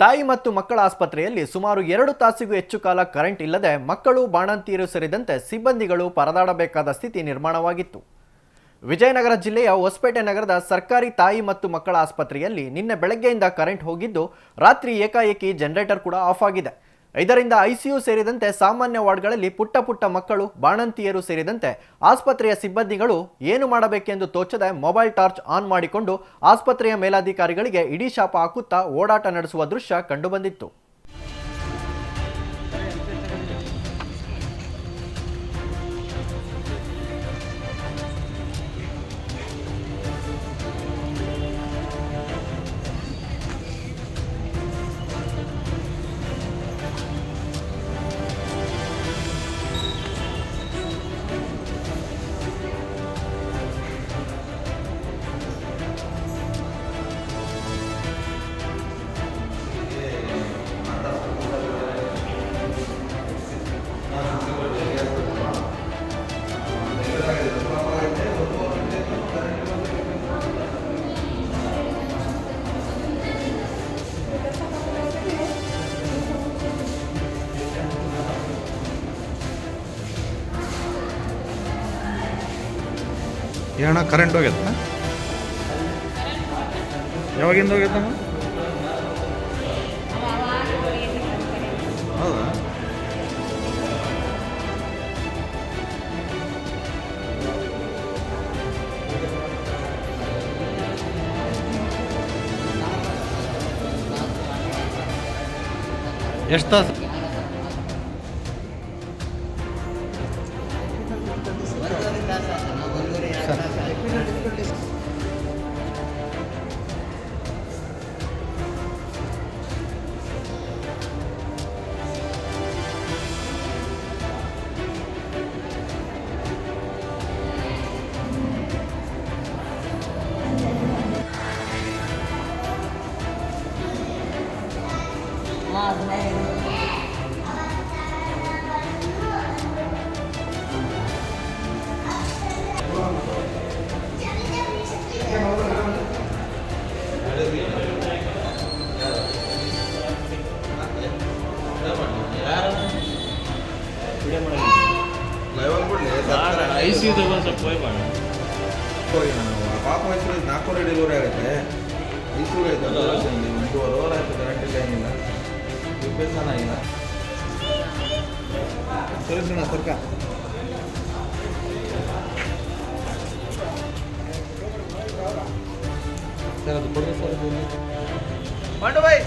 ತಾಯಿ ಮತ್ತು ಮಕ್ಕಳ ಆಸ್ಪತ್ರೆಯಲ್ಲಿ ಸುಮಾರು ಎರಡು ತಾಸಿಗೂ ಹೆಚ್ಚು ಕಾಲ ಕರೆಂಟ್ ಇಲ್ಲದೆ ಮಕ್ಕಳು, ಬಾಣಂತಿಯರು ಸೇರಿದಂತೆ ಸಿಬ್ಬಂದಿಗಳು ಪರದಾಡಬೇಕಾದ ಸ್ಥಿತಿ ನಿರ್ಮಾಣವಾಗಿತ್ತು. ವಿಜಯನಗರ ಜಿಲ್ಲೆಯ ಹೊಸಪೇಟೆ ನಗರದ ಸರ್ಕಾರಿ ತಾಯಿ ಮತ್ತು ಮಕ್ಕಳ ಆಸ್ಪತ್ರೆಯಲ್ಲಿ ನಿನ್ನೆ ಬೆಳಗ್ಗೆಯಿಂದ ಕರೆಂಟ್ ಹೋಗಿದ್ದು, ರಾತ್ರಿ ಏಕಾಏಕಿ ಜನರೇಟರ್ ಕೂಡ ಆಫ್ ಆಗಿದೆ. ಇದರಿಂದ ಐಸಿಯು ಸೇರಿದಂತೆ ಸಾಮಾನ್ಯ ವಾರ್ಡ್ಗಳಲ್ಲಿ ಪುಟ್ಟ ಪುಟ್ಟ ಮಕ್ಕಳು, ಬಾಣಂತಿಯರು ಸೇರಿದಂತೆ ಆಸ್ಪತ್ರೆಯ ಸಿಬ್ಬಂದಿಗಳು ಏನು ಮಾಡಬೇಕೆಂದು ತೋಚದೆ ಮೊಬೈಲ್ ಟಾರ್ಚ್ ಆನ್ ಮಾಡಿಕೊಂಡು ಆಸ್ಪತ್ರೆಯ ಮೇಲಾಧಿಕಾರಿಗಳಿಗೆ ಇಡೀ ಶಾಪ ಹಾಕುತ್ತಾ ಓಡಾಟ ನಡೆಸುವ ದೃಶ್ಯ ಕಂಡುಬಂದಿತ್ತು. ಏನಣ್ಣ ಕರೆಂಟ್ ಹೋಗ್ಯದ? ಯಾವಾಗಿಂದ ಹೋಗ್ಯತ್ತಮ್ಮ ಹೌದಾ? ಎಷ್ಟು ತಾಸು? ಐಸಿಯುದ ಒಂದು ಸ್ವಲ್ಪ ಹೋಯ್ ಮಾಡ ಪಾಪ ವಯಸ್ಸಲ್ಲಿ ನಾಲ್ಕೂವರೆ ಡೆಲಿವರಿ ಆಗುತ್ತೆ ಮೈಸೂರು ಆಯ್ತು ಒಂದೂವರೆ ಓವರ್ ಆಯ್ತು ಕರೆಂಟ್ ಇಲ್ಲ ಏನಿಲ್ಲ ರಿಪೇರ್ಸನ್ ಆಗಿಲ್ಲ ಸರಿ ಸಣ್ಣ ಸರ್ಕ ಸರ್ ಅದು ಕೊಡಿ ಸರ್ ಮಂಡು ಬಾಯ್